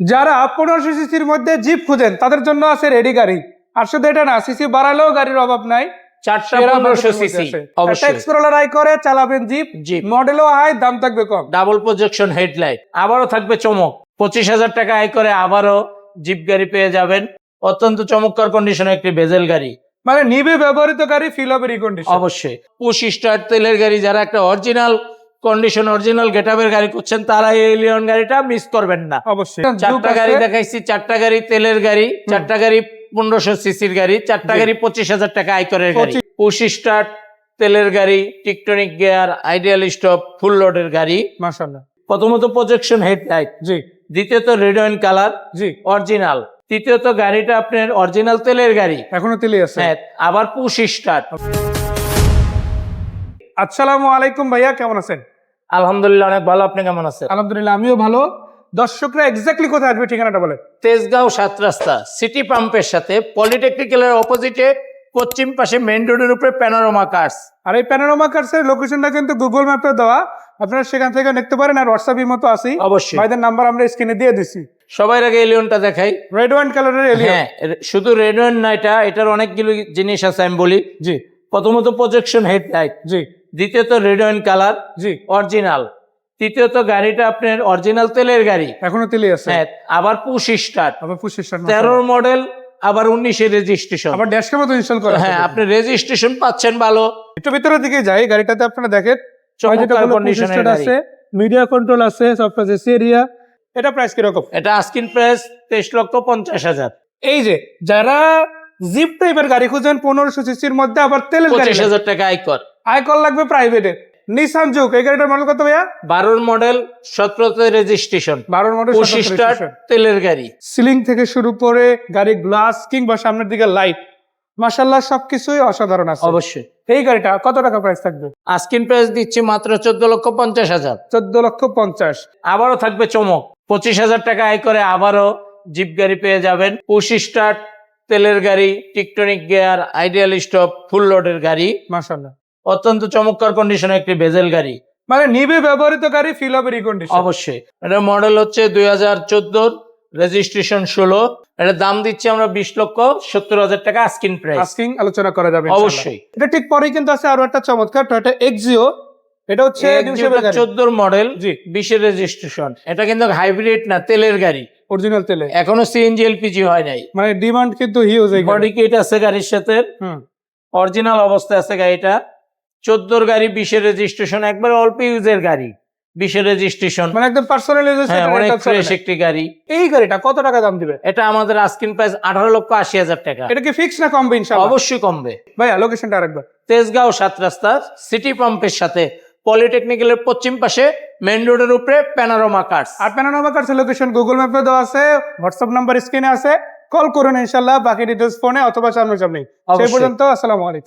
যারা পনেরোশো সিসির মধ্যে জিপ খুঁজেন তাদের জন্য আছে রেডি গাড়ি। আর শুধু এটা না সিসি বাড়ালেও গাড়ির অভাব নাই। চারটা সেরা পনেরোশো বাজেটের সিসি আছে। অবশ্যই। একটা Explorer আই করে চালাবেন জিপ। জিপ। মডেলও হাই দাম থাকবে কম। ডাবল প্রজেকশন হেডলাইট আবারও থাকবে চমক। পঁচিশ হাজার টাকা আয় করে আবারও জিপ গাড়ি পেয়ে যাবেন। অত্যন্ত চমৎকার কন্ডিশনে একটি বেজেল গাড়ি। মানে নিবে ব্যবহৃত গাড়ি ফিল হবে রিকন্ডিশন অবশ্যই। স্টার তেলের গাড়ি যারা একটা অরিজিনাল কন্ডিশন অরিজিনাল গেটআপের গাড়ি করছেন তারা এই লিওন গাড়িটা মিস করবেন না। অবশ্যই। চারটা গাড়ি দেখাইছি চারটা গাড়ি তেলের গাড়ি চারটা গাড়ি পনেরোশো সিসির গাড়ি চারটা গাড়ি পঁচিশ হাজার টাকা আয়করের গাড়ি। পঁচিশ- স্টার্ট তেলের গাড়ি tiptronic gear ideal stop full লোডের গাড়ি। মাশাআল্লাহ। প্রথমত প্রজেকশন হেডলাইট জি। দ্বিতীয়ত রেড ওয়াইন কালার জি। অরিজিনাল তৃতীয়ত গাড়িটা আপনার অরিজিনাল তেলের গাড়ি। এখনও তেলে আছে। হ্যাঁ আবার পুশ স্টার্ট। আসসালামু আলাইকুম ভাইয়া কেমন আছেন? আলহামদুলিল্লাহ অনেক ভালো। আপনি কেমন আছেন? আলহামদুলিল্লাহ আমিও ভালো। দর্শকরা এক্স্যাক্টলি কোথায় আসবে ঠিকানাটা বলেন। তেজগাঁও সাত রাস্তা সিটি পাম্পের সাথে পলিটেকনিক্যালের অপোজিটে পশ্চিম পাশে মেইন রোডের উপরে প্যানোরামা কার্স আর এই প্যানোরামা কার্সের লোকেশনটা কিন্তু গুগল ম্যাপে দেওয়া। আপনারা সেখান থেকে দেখতে পারেন আর হোয়াটসঅ্যাপের মতো আসি অবশ্যই। ভাইদের নাম্বার আমরা স্ক্রিনে দিয়ে দিছি। সবার আগে এলিয়নটা দেখাই। রেড ওয়াইন কালারের এলিয়া হ্যাঁ শুধু রেড ওয়াইন না এটা এটার অনেকগুলো জিনিস আছে আমি বলি। জি। প্রথমত প্রজেকশন হেডলাইট জি। দ্বিতীয়ত রেড ওয়াইন কালার জি। অরিজিনাল। তৃতীয়ত গাড়িটা আপনার অরিজিনাল তেলের গাড়ি। এখনও তেলি আছে? হ্যাঁ আবার পুশ স্টার্ট। আবার পঁচিশ তেরোর মডেল আবার উনিশের রেজিস্ট্রেশন। আবার ড্যাশ ক্যামও তো ইনস্টল করা হ্যাঁ আপনি রেজিস্ট্রেশন পাচ্ছেন ভালো। একটু ভিতরের দিকে যাই গাড়িটাতে আপনারা দেখেন চমৎকার কন্ডিশনের আছে মিডিয়া কন্ট্রোল আছে সফটওয়্যার এসি এরিয়া এটা প্রাইস কীরকম? এটা আস্কিন প্রাইস তেইশ লক্ষ পঞ্চাশ হাজার। এই যে যারা জিপ টাইপের গাড়ি খুঁজেন পনেরোশো সিসির মধ্যে আবার তেলের গাড়ি হাজার টাকা আয়কর। আয়কর লাগবে প্রাইভেটে নিসান জুক এই গাড়িটার মডেল কত ভাইয়া? বারোর মডেল সতেরোতে রেজিস্ট্রেশন বারোর মডেল পঁচিশ তেলের গাড়ি। সিলিং থেকে শুরু করে গাড়ির গ্লাস কিংবা সামনের দিকে লাইট মাসাল্লাহ সবকিছুই অসাধারণ আছে। অবশ্যই। এই গাড়িটা কত টাকা প্রাইস থাকবে? আস্কিন প্রাইস দিচ্ছি মাত্র চোদ্দ লক্ষ পঞ্চাশ হাজার। চোদ্দ লক্ষ পঞ্চাশ। আবারও থাকবে চমক। পঁচিশ হাজার টাকা আয় করে আবারও জিপ গাড়ি পেয়ে যাবেন। পুশ স্টার্ট তেলের গাড়ি tiptronic gear ideal stop full লোডের গাড়ি। মাসাল্লাহ অত্যন্ত চমৎকার কন্ডিশনে একটি বেজেল গাড়ি। মানে নিবে ব্যবহৃত গাড়ি ফিল হবে রিকন্ডিশন অবশ্যই। এটা মডেল হচ্ছে দুই হাজার চোদ্দোর রেজিস্ট্রেশন ষোলো। এটা দাম দিচ্ছি আমরা বিশ লক্ষ সত্তর হাজার টাকা আস্কিন প্রাইস আস্কিং আলোচনা করা যাবে অবশ্যই। এটা ঠিক পরেই কিন্তু আছে আরও একটা চমৎকার টয়টা এক্সিও এটা হচ্ছে। চোদ্দোর মডেল জি। বিশের রেজিস্ট্রেশন এটা কিন্তু হাইব্রিড না তেলের গাড়ি। অরিজিনাল তেলে। এখনও সিএনজি এলপিজি হয় নাই। মানে ডিমান্ড কিন্তু হিউজ বডি কিট আছে গাড়ির সাথে। হুম। অরিজিনাল অবস্থায় আছে গাড়িটা। চোদ্দোর গাড়ি বিশের রেজিস্ট্রেশন একবার অল্প ইউজের গাড়ি বিশের রেজিস্ট্রেশন মানে একদম পার্সোনালাইজেশন হ্যাঁ অনেক ফ্রেশ একটি গাড়ি। এই গাড়িটা কত টাকা দাম দিবে? এটা আমাদের আস্কিন প্রাইস আঠারো লক্ষ আশি হাজার টাকা। এটা কি ফিক্স না কমবে ইনশাআল্লাহ? অবশ্যই কমবে। ভাইয়া লোকেশনটা আরেকবার। তেজগাঁও সাত রাস্তা সিটি পাম্পের সাথে পলিটেকনিক্যালের পশ্চিম পাশে মেইন রোডের উপরে প্যানারোমা কার্স আর প্যানোরামা কার্সের লোকেশন গুগল ম্যাপে দেওয়া আছে হোয়াটসঅ্যাপ নাম্বার স্ক্রিনে আছে। কল করুন ইনশাআল্লাহ বাকি ডিটেলস ফোনে অথবা সামনে সামনে সেই। পর্যন্ত আসসালামু আলাইকুম।